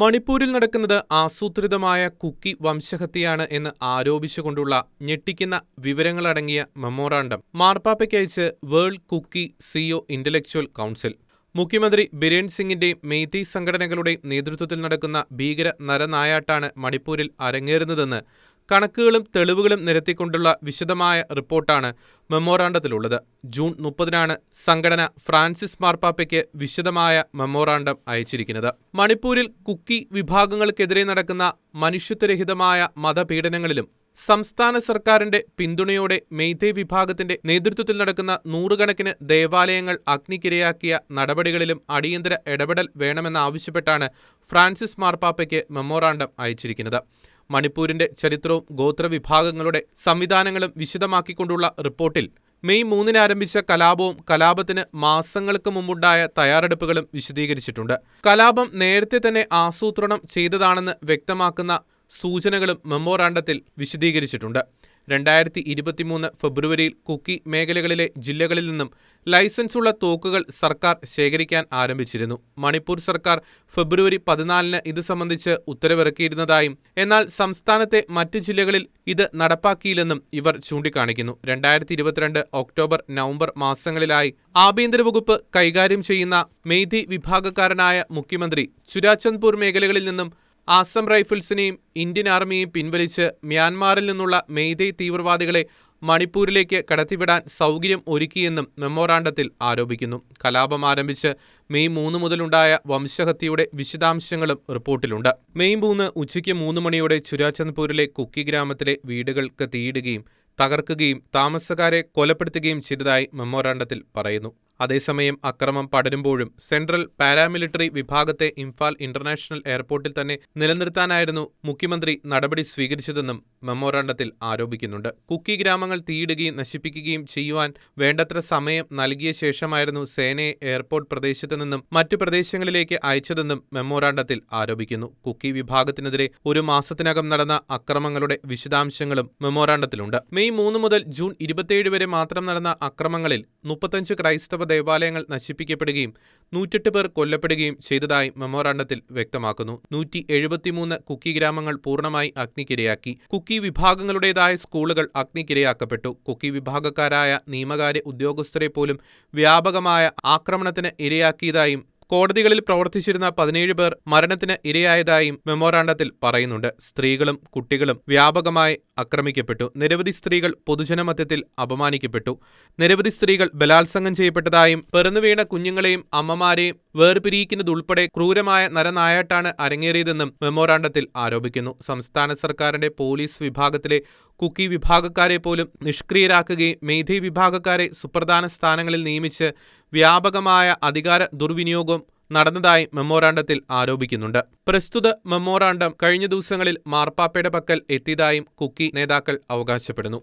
മണിപ്പൂരിൽ നടക്കുന്നത് ആസൂത്രിതമായ കുക്കി വംശഹത്യയാണ് എന്ന് ആരോപിച്ചുകൊണ്ടുള്ള ഞെട്ടിക്കുന്ന വിവരങ്ങളടങ്ങിയ memorandum മാർപ്പാപ്പയ്ക്കയച്ച് world Kuki Zo intellectual council. മുഖ്യമന്ത്രി ബിരേൻ സിംഗിന്റെയും മെയ്തി സംഘടനകളുടെയും നേതൃത്വത്തിൽ നടക്കുന്ന ഭീകര നരനായാട്ടാണ് മണിപ്പൂരിൽ അരങ്ങേറുന്നതെന്ന് കണക്കുകളും തെളിവുകളും നിരത്തിക്കൊണ്ടുള്ള വിശദമായ റിപ്പോർട്ടാണ് മെമ്മോറാണ്ടത്തിലുള്ളത്. ജൂൺ മുപ്പതിനാണ് സംഘടന ഫ്രാൻസിസ് മാർപ്പാപ്പയ്ക്ക് വിശദമായ മെമ്മോറാണ്ടം അയച്ചിരിക്കുന്നത്. മണിപ്പൂരിൽ കുക്കി വിഭാഗങ്ങൾക്കെതിരെ നടക്കുന്ന മനുഷ്യത്വരഹിതമായ മതപീഡനങ്ങളിലും സംസ്ഥാന സർക്കാരിന്റെ പിന്തുണയോടെ മെയ്തേ വിഭാഗത്തിന്റെ നേതൃത്വത്തിൽ നടക്കുന്ന നൂറുകണക്കിന് ദേവാലയങ്ങൾ അഗ്നിക്കിരയാക്കിയ നടപടികളിലും അടിയന്തര ഇടപെടൽ വേണമെന്നാവശ്യപ്പെട്ടാണ് ഫ്രാൻസിസ് മാർപ്പാപ്പയ്ക്ക് മെമ്മോറാണ്ടം അയച്ചിരിക്കുന്നത്. മണിപ്പൂരിന്റെ ചരിത്രവും ഗോത്രവിഭാഗങ്ങളുടെ സംവിധാനങ്ങളും വിശദമാക്കിക്കൊണ്ടുള്ള റിപ്പോർട്ടിൽ മെയ് മൂന്നിന് ആരംഭിച്ച കലാപവും കലാപത്തിന് മാസങ്ങൾക്ക് മുമ്പുണ്ടായ തയ്യാറെടുപ്പുകളും വിശദീകരിച്ചിട്ടുണ്ട്. കലാപം നേരത്തെ തന്നെ ആസൂത്രണം ചെയ്തതാണെന്ന് വ്യക്തമാക്കുന്ന സൂചനകളും മെമ്മോറാണ്ടത്തിൽ വിശദീകരിച്ചിട്ടുണ്ട്. രണ്ടായിരത്തി ഇരുപത്തിമൂന്ന് ഫെബ്രുവരിയിൽ കുക്കി മേഖലകളിലെ ജില്ലകളിൽ നിന്നും ലൈസൻസുള്ള തോക്കുകൾ സർക്കാർ ശേഖരിക്കാൻ ആരംഭിച്ചിരുന്നു. മണിപ്പൂർ സർക്കാർ ഫെബ്രുവരി പതിനാലിന് ഇത് സംബന്ധിച്ച് ഉത്തരവിറക്കിയിരുന്നതായും എന്നാൽ സംസ്ഥാനത്തെ മറ്റ് ജില്ലകളിൽ ഇത് നടപ്പാക്കിയില്ലെന്നും ഇവർ ചൂണ്ടിക്കാണിക്കുന്നു. രണ്ടായിരത്തി ഇരുപത്തിരണ്ട് ഒക്ടോബർ നവംബർ മാസങ്ങളിലായി ആഭ്യന്തര വകുപ്പ് കൈകാര്യം ചെയ്യുന്ന മെയ്തി വിഭാഗക്കാരനായ മുഖ്യമന്ത്രി ചുരാചന്ദ്പൂർ മേഖലകളിൽ നിന്നും ആസം റൈഫിൾസിനെയും ഇന്ത്യൻ ആർമിയെയും പിൻവലിച്ച് മ്യാൻമാറിൽ നിന്നുള്ള മെയ്തേ തീവ്രവാദികളെ മണിപ്പൂരിലേക്ക് കടത്തിവിടാൻ സൗകര്യം ഒരുക്കിയെന്നും മെമ്മോറാണ്ടത്തിൽ ആരോപിക്കുന്നു. കലാപം ആരംഭിച്ച് മെയ് മൂന്ന് മുതലുണ്ടായ വംശഹത്യയുടെ വിശദാംശങ്ങളും റിപ്പോർട്ടിലുണ്ട്. മെയ് മൂന്ന് ഉച്ചയ്ക്ക് മൂന്ന് മണിയോടെ ചുരാചന്ദ്പൂരിലെ കുക്കി ഗ്രാമത്തിലെ വീടുകൾക്ക് തീയിടുകയും തകർക്കുകയും താമസക്കാരെ കൊലപ്പെടുത്തുകയും ചെയ്തതായി മെമ്മോറാണ്ടത്തിൽ പറയുന്നു. അതേസമയം അക്രമം പടരുമ്പോഴും സെൻട്രൽ പാരാമിലിറ്ററി വിഭാഗത്തെ ഇംഫാൽ ഇന്റർനാഷണൽ എയർപോർട്ടിൽ തന്നെ നിലനിർത്താനായിരുന്നു മുഖ്യമന്ത്രി നടപടി സ്വീകരിച്ചതെന്നും മെമ്മോറാണ്ടത്തിൽ ആരോപിക്കുന്നുണ്ട്. കുക്കി ഗ്രാമങ്ങൾ തീയിടുകയും നശിപ്പിക്കുകയും ചെയ്യുവാൻ വേണ്ടത്ര സമയം നൽകിയ ശേഷമായിരുന്നു സേനയെ എയർപോർട്ട് പ്രദേശത്തു നിന്നും മറ്റു പ്രദേശങ്ങളിലേക്ക് അയച്ചതെന്നും മെമ്മോറാണ്ടത്തിൽ ആരോപിക്കുന്നു. കുക്കി വിഭാഗത്തിനെതിരെ ഒരു മാസത്തിനകം നടന്ന അക്രമങ്ങളുടെ വിശദാംശങ്ങളും മെമ്മോറാണ്ടത്തിലുണ്ട്. മെയ് മൂന്ന് മുതൽ ജൂൺ ഇരുപത്തിയേഴ് വരെ മാത്രം നടന്ന അക്രമങ്ങളിൽ മുപ്പത്തഞ്ച് ക്രൈസ്തവ ദേവാലയങ്ങൾ നശിപ്പിക്കപ്പെടുകയും നൂറ്റെട്ട് പേർ കൊല്ലപ്പെടുകയും ചെയ്തതായി മെമ്മോറാണ്ടത്തിൽ വ്യക്തമാക്കുന്നു. നൂറ്റി എഴുപത്തിമൂന്ന് കുക്കി ഗ്രാമങ്ങൾ പൂർണമായി അഗ്നിക്കിരയാക്കി. കുക്കി വിഭാഗങ്ങളുടേതായ സ്കൂളുകൾ അഗ്നിക്കിരയാക്കപ്പെട്ടു. കുക്കി വിഭാഗക്കാരായ നിയമകാര്യ ഉദ്യോഗസ്ഥരെ പോലും വ്യാപകമായ ആക്രമണത്തിന് ഇരയാക്കിയതായും കോടതികളിൽ പ്രവർത്തിച്ചിരുന്ന പതിനേഴ് പേർ മരണത്തിന് ഇരയായതായും മെമ്മോറാണ്ടത്തിൽ പറയുന്നുണ്ട്. സ്ത്രീകളും കുട്ടികളും വ്യാപകമായി ആക്രമിക്കപ്പെട്ടു. നിരവധി സ്ത്രീകൾ പൊതുജനമധ്യത്തിൽ അപമാനിക്കപ്പെട്ടു. നിരവധി സ്ത്രീകൾ ബലാത്സംഗം ചെയ്യപ്പെട്ടതായും പിറന്നുവീണ കുഞ്ഞുങ്ങളെയും അമ്മമാരെയും വേർപിരിയിക്കുന്നതുൾപ്പെടെ ക്രൂരമായ നരനായാട്ടാണ് അരങ്ങേറിയതെന്നും മെമ്മോറാണ്ടത്തിൽ ആരോപിക്കുന്നു. സംസ്ഥാന സർക്കാരിന്റെ പോലീസ് വിഭാഗത്തിലെ കുക്കി വിഭാഗക്കാരെ പോലും നിഷ്ക്രിയരാക്കുകയും മെയ്തി വിഭാഗക്കാരെ സുപ്രധാന സ്ഥാനങ്ങളിൽ നിയമിച്ച് വ്യാപകമായ അധികാര ദുർവിനിയോഗം നടന്നതായി മെമ്മോറാണ്ടത്തിൽ ആരോപിക്കുന്നുണ്ട്. പ്രസ്തുത മെമ്മോറാണ്ടം കഴിഞ്ഞ ദിവസങ്ങളിൽ മാർപ്പാപ്പയുടെ പക്കൽ എത്തിയതായും കുക്കി നേതാക്കൾ അവകാശപ്പെടുന്നു.